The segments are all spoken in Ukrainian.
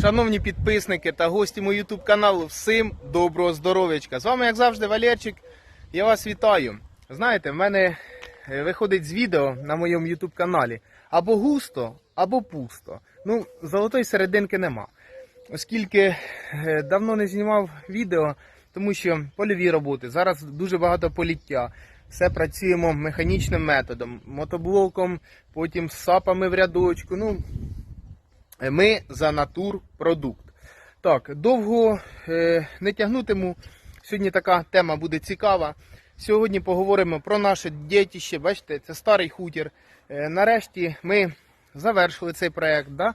Шановні підписники та гості мого YouTube каналу, всім доброго здоров'ячка. З вами, як завжди, Валерчик. Я вас вітаю. Знаєте, в мене е, виходить з відео на моєму YouTube каналі або густо, або пусто. Ну, золотої серединки нема. Оскільки е, давно не знімав відео, тому що польові роботи, зараз дуже багато поліття. Все працюємо механічним методом, мотоблоком, потім з сапами в рядочку. Ну, ми за натурпродукт. Так, довго е, не тягнутиму. Сьогодні така тема буде цікава. Сьогодні поговоримо про наше дітище. Бачите, це старий хутір. Е, нарешті ми завершили цей проект. Да?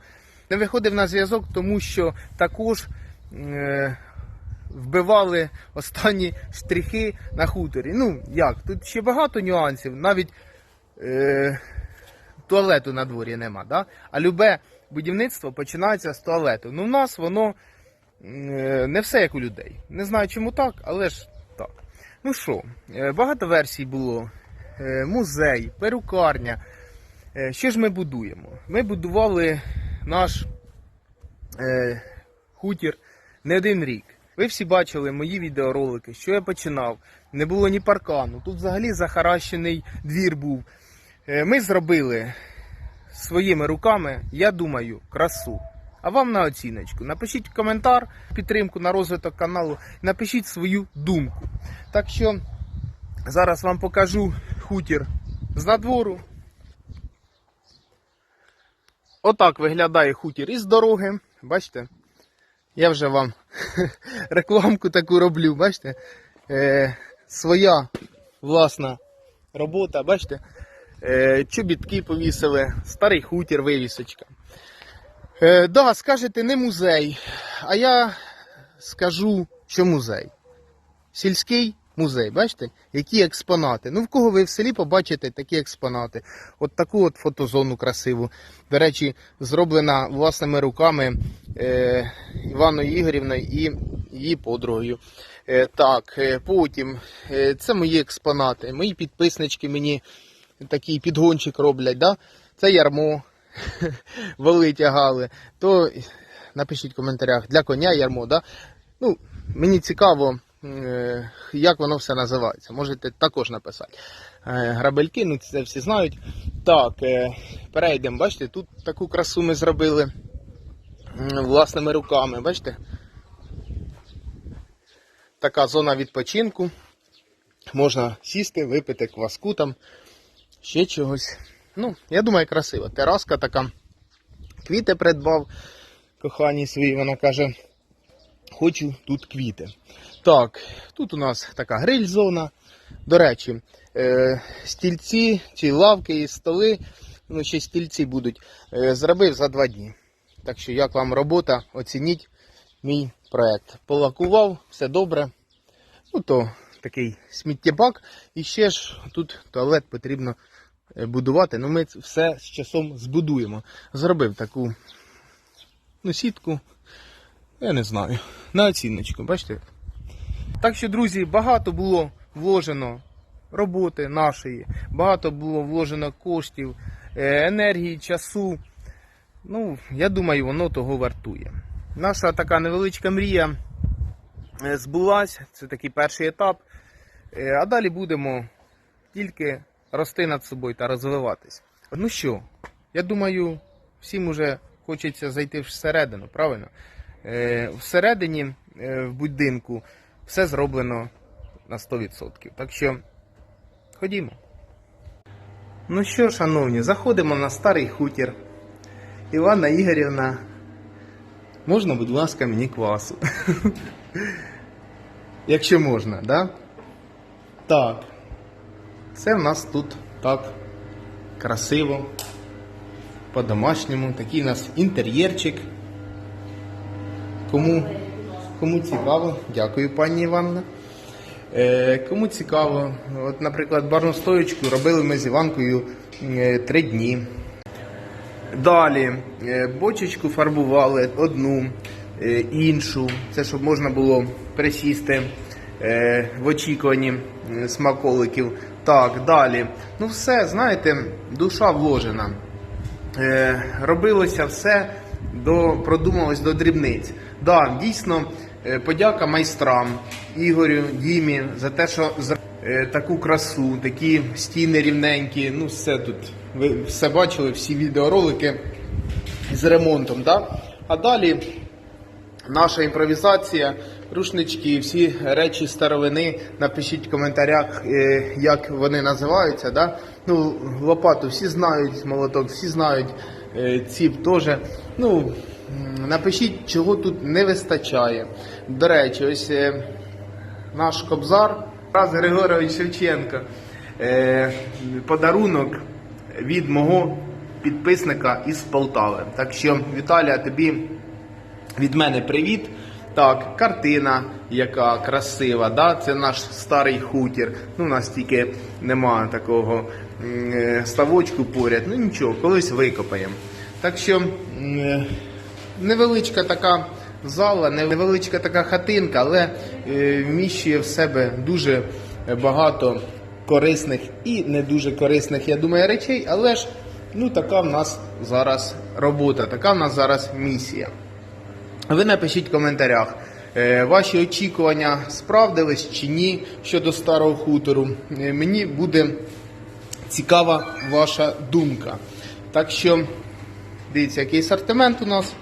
Не виходив на зв'язок, тому що також е, вбивали останні штрихи на хуторі. Ну, як? Тут ще багато нюансів. Навіть е, туалету на дворі нема. Да? А любе будівництво починається з туалету. Ну, в нас воно е, не все як у людей. Не знаю, чому так, але ж так. Ну що, е, багато версій було. Е, Музей, перукарня. Що ж ми будуємо? Ми будували наш хутір не один рік. Ви всі бачили мої відеоролики, що я починав. Не було ні паркану. Тут взагалі захаращений двір був. Ми зробили своїми руками, я думаю, красу. А вам на оціночку. Напишіть коментар, підтримку на розвиток каналу, напишіть свою думку. Так що зараз вам покажу хутір з надвору. Отак виглядає хутір із дороги. Бачите? Я вже вам рекламку таку роблю, бачите? Е, своя власна робота, бачите? Е, чобітки повісили, старий хутір, вивісочка. Е, да, скажете, не музей, а я скажу, що музей. Сільський музей, бачите, які експонати. Ну, в кого ви в селі побачите такі експонати. От таку от фотозону красиву. До речі, зроблена власними руками е, Іваною Ігорівною і її подругою. Е, так, е, потім е, це мої експонати. Мої підписнички мені такий підгончик роблять. Да? Це ярмо. Вали тягали. То напишіть в коментарях для коня ярмо. Да? Ну, мені цікаво, е, як воно все називається. Можете також написати. Е, Грабельки, ну це всі знають. Так, е, перейдемо. Бачите, тут таку красу ми зробили власними руками. Бачите? Така зона відпочинку. Можна сісти, випити кваску там, ще чогось. Ну, я думаю, красиво. Тераска така. Квіти придбав коханій своїй, вона каже, хочу тут квіти. Так, тут у нас така гриль-зона. До речі, е, стільці, ці лавки і столи, ну ще стільці будуть, е, зробив за два дні. Так що, як вам робота, оцініть мій проект. Полакував, все добре. Ну то такий сміттєбак. І ще ж тут туалет потрібно будувати. Ну ми все з часом збудуємо. Зробив таку ну, сітку. Я не знаю. На оціночку, бачите? Так що, друзі, багато було вложено роботи нашої, багато було вложено коштів, е, енергії, часу. Ну, я думаю, воно того вартує. Наша така невеличка мрія е, збулась. Це такий перший етап. Е, А далі будемо тільки рости над собою та розвиватись. Ну що, я думаю, всім уже хочеться зайти всередину, правильно? Е, Всередині е, в будинку все зроблено на 100%. Так що ходімо. Ну що, шановні, заходимо на старий хутір. Івана Ігорівна. Можна, будь ласка, мені квасу. Якщо можна, да? Так. Це в нас тут так красиво. По-домашньому. Такий у нас інтер'єрчик. Кому, кому цікаво, дякую, пані Іванна. Е, кому цікаво, от, наприклад, барну стоєчку робили ми з Іванкою е, дні. Далі е, бочечку фарбували одну, е, іншу. Це щоб можна було присісти е, в очікуванні смаколиків. Так, далі. Ну все, знаєте, душа вложена. Е, Робилося все до продумалось до дрібниць. Да, дійсно, е, подяка майстрам Ігорю, Дімі за те, що е, таку красу, такі стіни рівненькі. Ну, все тут. Ви все бачили, всі відеоролики з ремонтом. Да? А далі наша імпровізація, рушнички, всі речі старовини. Напишіть в коментарях, е, як вони називаються. Да? Ну, лопату всі знають, молоток всі знають, е, ціп теж. Ну, напишіть, чого тут не вистачає. До речі, ось е, наш кобзар Тарас Григорович Шевченко. Подарунок від мого підписника із Полтави. Так що, Віталія, тобі від мене привіт. Так, картина, яка красива, да? це наш старий хутір. Ну, у нас тільки немає такого е, ставочку поряд. Ну нічого, колись викопаємо. Так що е, невеличка така зала, невеличка така хатинка, але е, вміщує в себе дуже багато корисних і не дуже корисних, я думаю, речей, але ж ну, така в нас зараз робота, така в нас зараз місія. Ви напишіть в коментарях, е, ваші очікування справдились чи ні щодо старого хутору. Е, Мені буде цікава ваша думка. Так що, дивіться, який асортимент у нас.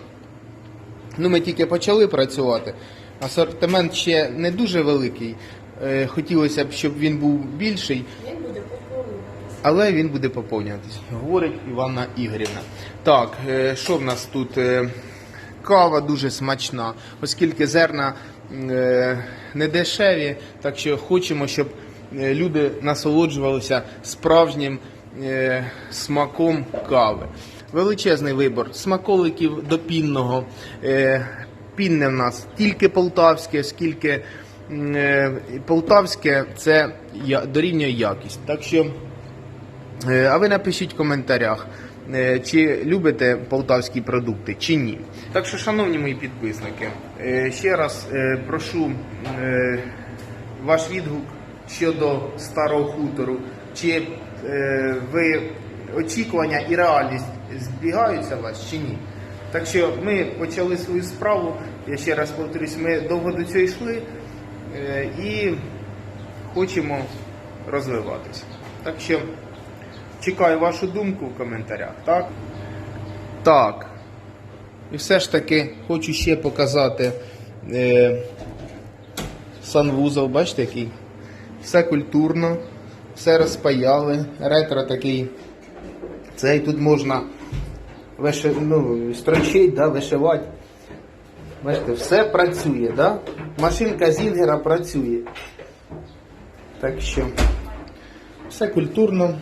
Ну, ми тільки почали працювати. Асортимент ще не дуже великий. Е, Хотілося б, щоб він був більший. Але він буде поповнюватись, говорить Іванна Ігорівна. Так, що в нас тут? Кава дуже смачна, оскільки зерна е, не дешеві, так що хочемо, щоб е, люди насолоджувалися справжнім е, смаком кави. Величезний вибор смаколиків до пінного. Пінне в нас тільки полтавське, оскільки полтавське це дорівнює якість. Так що А ви напишіть в коментарях, чи любите полтавські продукти, чи ні. Так що, шановні мої підписники, е, ще раз е, прошу е, ваш відгук щодо старого хутору. Чи е, ви очікування і реальність збігаються у вас чи ні? Так що ми почали свою справу. Я ще раз повторюсь, ми довго до цього йшли е, і хочемо розвиватися. Так що чекаю вашу думку в коментарях, так? Так. І все ж таки хочу ще показати е, санвузол, бачите який? Все культурно, все розпаяли, ретро такий. Цей тут можна виши, ну, строчить, да, вишивати. Бачите, все працює, да? Машинка Зінгера працює. Так що все культурно,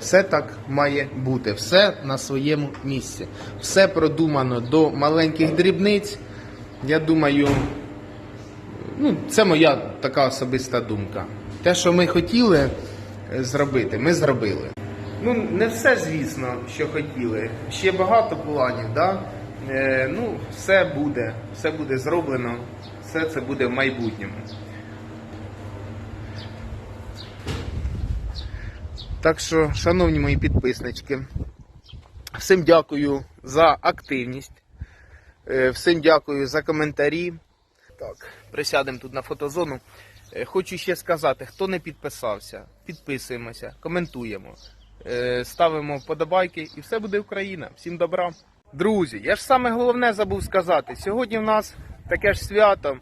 все так має бути, все на своєму місці. Все продумано до маленьких дрібниць. Я думаю, ну, це моя така особиста думка. Те, що ми хотіли е, зробити, ми зробили. Ну, не все, звісно, що хотіли. Ще багато планів, да? Е, ну, все буде, все буде зроблено, все це буде в майбутньому. Так що, шановні мої підписнички, всім дякую за активність, е, всім дякую за коментарі. Так, присядемо тут на фотозону. Е, Хочу ще сказати, хто не підписався, підписуємося, коментуємо, е, ставимо вподобайки і все буде Україна. Всім добра. Друзі, я ж саме головне забув сказати. Сьогодні в нас таке ж свято,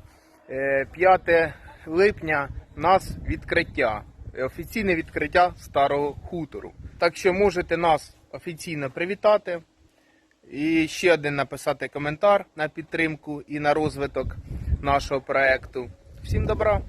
е, 5 липня, у нас відкриття. Е, Офіційне відкриття старого хутору. Так що можете нас офіційно привітати. І ще один написати коментар на підтримку і на розвиток нашого проекту. Всім добра!